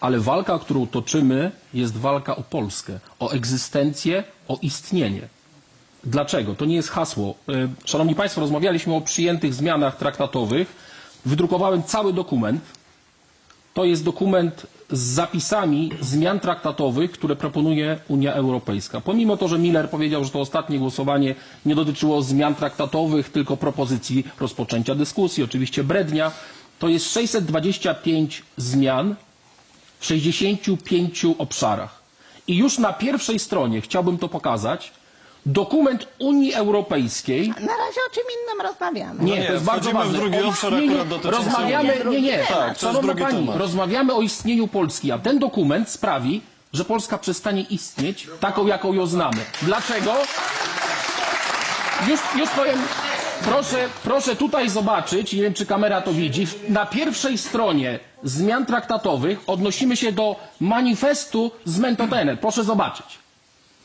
Ale walka, którą toczymy, jest walka o Polskę, o egzystencję, o istnienie. Dlaczego? To nie jest hasło. Y, Szanowni Państwo, rozmawialiśmy o przyjętych zmianach traktatowych. Wydrukowałem cały dokument. To jest dokument z zapisami zmian traktatowych, które proponuje Unia Europejska. Pomimo to, że Miller powiedział, że to ostatnie głosowanie nie dotyczyło zmian traktatowych, tylko propozycji rozpoczęcia dyskusji, oczywiście brednia, to jest 625 zmian 65 obszarach. I już na pierwszej stronie, chciałbym to pokazać, dokument Unii Europejskiej Na razie o czym innym rozmawiamy. nie, nie, to jest bardzo wchodzimy w ważne. drugi O obszar akurat dotyczący Rozmawiamy, nie, nie, Tak, to jest Szanowna Pani, temat. rozmawiamy o istnieniu Polski, a ten dokument sprawi, że Polska przestanie istnieć taką, jaką ją znamy. Dlaczego? Już, już powiem, proszę, proszę tutaj zobaczyć, nie wiem czy kamera to widzi, na pierwszej stronie zmian traktatowych odnosimy się do manifestu z Mentotene. Proszę zobaczyć.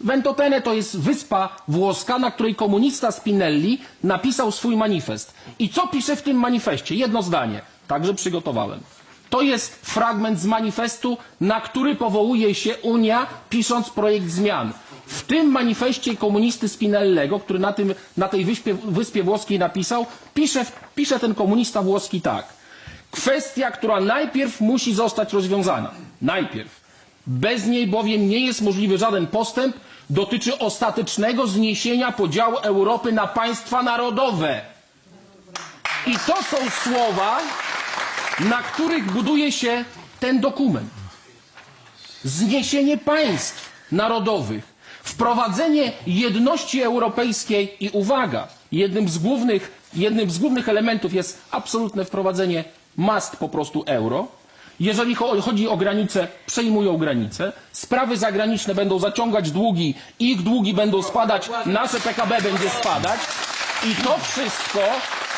Ventotene to jest wyspa włoska, na której komunista Spinelli napisał swój manifest. I co pisze w tym manifestie? Jedno zdanie. Także przygotowałem. To jest fragment z manifestu, na który powołuje się Unia, pisząc projekt zmian. W tym manifestie komunisty Spinellego, który na, tym, na tej wyspie, wyspie włoskiej napisał, pisze, pisze ten komunista włoski tak. Kwestia, która najpierw musi zostać rozwiązana. Najpierw. Bez niej bowiem nie jest możliwy żaden postęp, dotyczy ostatecznego zniesienia podziału Europy na państwa narodowe. I to są słowa, na których buduje się ten dokument. Zniesienie państw narodowych, wprowadzenie jedności europejskiej i uwaga, jednym z głównych, elementów jest absolutne wprowadzenie mast po prostu euro. Jeżeli cho- chodzi o granice, przejmują granice. Sprawy zagraniczne będą zaciągać długi, ich długi będą spadać, nasze PKB będzie spadać. I to wszystko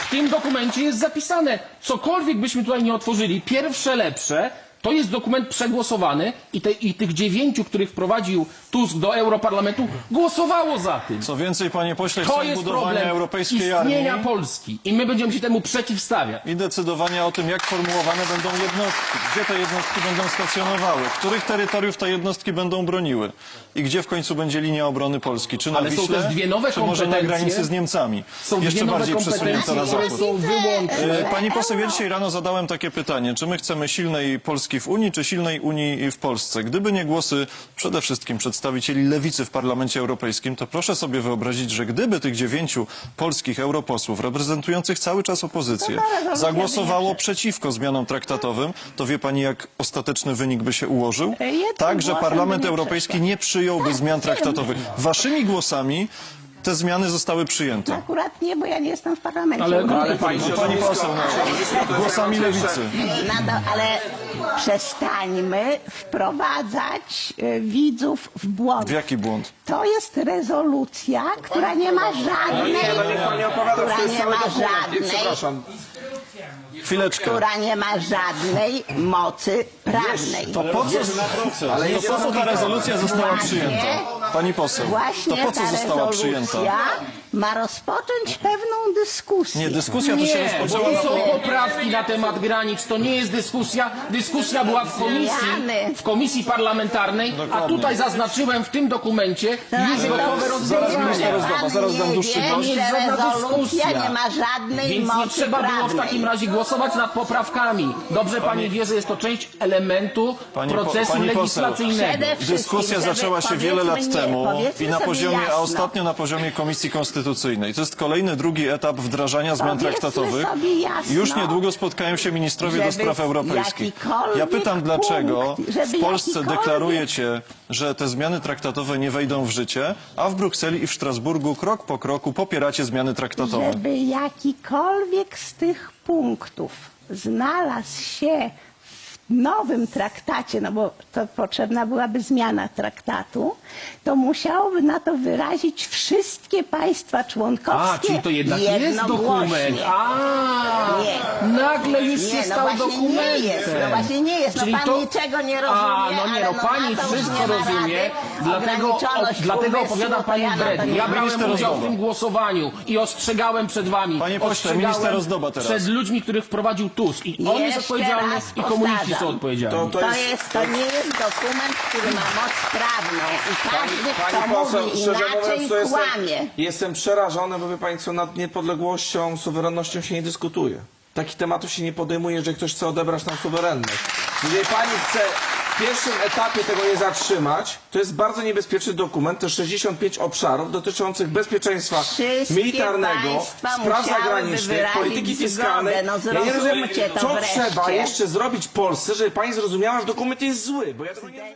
w tym dokumencie jest zapisane. Cokolwiek byśmy tutaj nie otworzyli, pierwsze lepsze, to jest dokument przegłosowany i, te, i tych dziewięciu, których wprowadził Tusk do Europarlamentu, głosowało za tym. Co więcej, panie pośle, To jest budowania problem europejskiej armii istnienia Polski i my będziemy się temu przeciwstawiać. i decydowania o tym, jak formułowane będą jednostki, gdzie te jednostki będą stacjonowały, których terytoriów te jednostki będą broniły i gdzie w końcu będzie linia obrony Polski, czy na Ale są Wiśle, też dwie nowe czy może na kompetencje. granicy z Niemcami, Są jeszcze nowe bardziej przesunięta kompetencje, na które zachód. są wyłączne. E, Pani poseł, ja dzisiaj rano zadałem takie pytanie, czy my chcemy silnej Polski w Unii, czy silnej Unii w Polsce? Gdyby nie głosy przede wszystkim przedstawicieli lewicy w Parlamencie Europejskim, to proszę sobie wyobrazić, że gdyby tych dziewięciu polskich europosłów reprezentujących cały czas opozycję rezolucja zagłosowało przeciwko zmianom traktatowym, to wie pani, jak ostateczny wynik by się ułożył? E, Tak, że Parlament Europejski nie przyjąłby zmian traktatowych. Waszymi głosami te zmiany zostały przyjęte. Akurat nie, bo ja nie jestem w parlamencie. Ale Europejskim. grupy państw. Pani poseł, no, głosami lewicy. No ale przestańmy wprowadzać e, widzów w błąd. W jaki błąd? To jest rezolucja, która nie ma żadnej, która nie ma żadnej, Chwileczkę. która nie ma żadnej mocy prawnej. To po co, ale to po co ta rezolucja została przyjęta? Pani poseł, to Właśnie po co ta została rezolucja przyjęta? ma rozpocząć pewną dyskusję. Nie, dyskusja to się Nie, bo rozpoczęła to na są poprawki na temat granic, to nie jest dyskusja. Dyskusja była w komisji, Zmiany. w komisji parlamentarnej, a Dokładnie. tutaj zaznaczyłem w tym dokumencie już ale gotowe to- Zaraz minister zaraz dam dłuższy nie głos. wie, jest że żadna rezolucja dyskusja. nie ma żadnej Więc mocy nie trzeba było w prawnej. takim razie głosować nad poprawkami. Dobrze pani wie, że jest to część elementu Pani po- procesu pani legislacyjnego. Dyskusja zaczęła się wiele lat nie, temu i na poziomie, a jasno. ostatnio na poziomie Komisji Konstytucyjnej. To jest kolejny, drugi etap wdrażania zmian Powiedzmy traktatowych. Już niedługo spotkają się ministrowie do spraw europejskich. Ja pytam, dlaczego punkt, żeby w Polsce deklarujecie, że te zmiany traktatowe nie wejdą w życie, a w Brukseli i w Strasburgu krok po kroku popieracie zmiany traktatowe. żeby jakikolwiek z tych punktów. Znalazł się nowym traktacie, no bo to potrzebna byłaby zmiana traktatu, to musiałoby na to wyrazić wszystkie państwa członkowskie A, czyli to jednak jest dokument. A, Nie. nagle już się Nie, no stał właśnie dokumentem. nie jest, no właśnie nie jest. No Czyli pan to... niczego nie rozumie, A, no nie, ale no no pani na to już wszystko nie ma rozumie, rady. dlatego, Ograniczoność dlatego umysłu, opowiada to pani ja na to brednie. nie Ja brałem Minister udział w Ozdoba. tym głosowaniu i ostrzegałem przed wami. Panie pośle, ostrzegałem minister Ozdoba teraz. Przed ludźmi, których wprowadził Tusk. I on jest Jeszcze odpowiedzialny raz i komuniści są odpowiedzialni. To, to To jest, to nie jest dokument, który ma moc prawną i każdy, kto Pani poseł, mówi szczerze inaczej, mówiąc, to jestem, kłamie. jestem przerażony, bo wie Państwo, nad niepodległością, suwerennością się nie dyskutuje. Takich tematów się nie podejmuje, że ktoś chce odebrać nam suwerenność. Jeżeli Pani chce w pierwszym etapie tego nie zatrzymać, to jest bardzo niebezpieczny dokument, to 65 obszarów dotyczących bezpieczeństwa Wszystkie militarnego, spraw zagranicznych, polityki fiskalnej. No ja nie rozumiem, co wreszcie. trzeba jeszcze zrobić Polsce, żeby Pani zrozumiała, że dokument jest zły, bo ja tego nie